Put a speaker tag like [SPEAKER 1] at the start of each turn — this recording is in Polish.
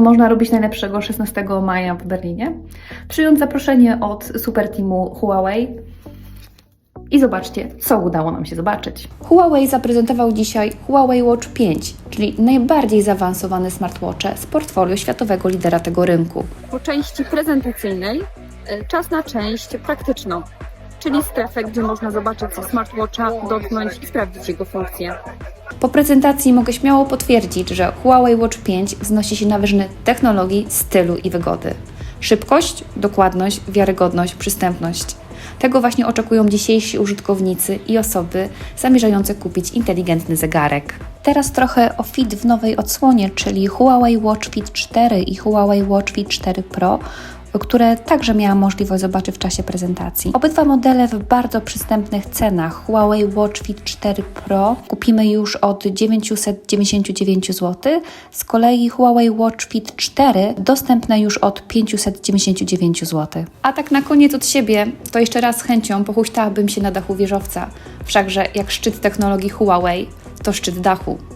[SPEAKER 1] można robić najlepszego 16 maja w Berlinie. Przyjąć zaproszenie od super teamu Huawei i zobaczcie, co udało nam się zobaczyć.
[SPEAKER 2] Huawei zaprezentował dzisiaj Huawei Watch 5, czyli najbardziej zaawansowane smartwatche z portfolio światowego lidera tego rynku.
[SPEAKER 3] Po części prezentacyjnej e, czas na część praktyczną, czyli strefę, gdzie można zobaczyć smartwatcha, dotknąć i sprawdzić jego funkcje.
[SPEAKER 2] Po prezentacji mogę śmiało potwierdzić, że Huawei Watch 5 wznosi się na wyżyny technologii, stylu i wygody. Szybkość, dokładność, wiarygodność, przystępność. Tego właśnie oczekują dzisiejsi użytkownicy i osoby zamierzające kupić inteligentny zegarek. Teraz trochę o Fit w nowej odsłonie, czyli Huawei Watch Fit 4 i Huawei Watch Fit 4 Pro, które także miałam możliwość zobaczyć w czasie prezentacji. Obydwa modele w bardzo przystępnych cenach. Huawei Watch Fit 4 Pro kupimy już od 999 zł, z kolei Huawei Watch Fit 4 dostępne już od 599 zł. A tak na koniec od siebie, to jeszcze raz z chęcią pochuśtałabym się na dachu wieżowca. Wszakże jak szczyt technologii Huawei, to szczyt dachu.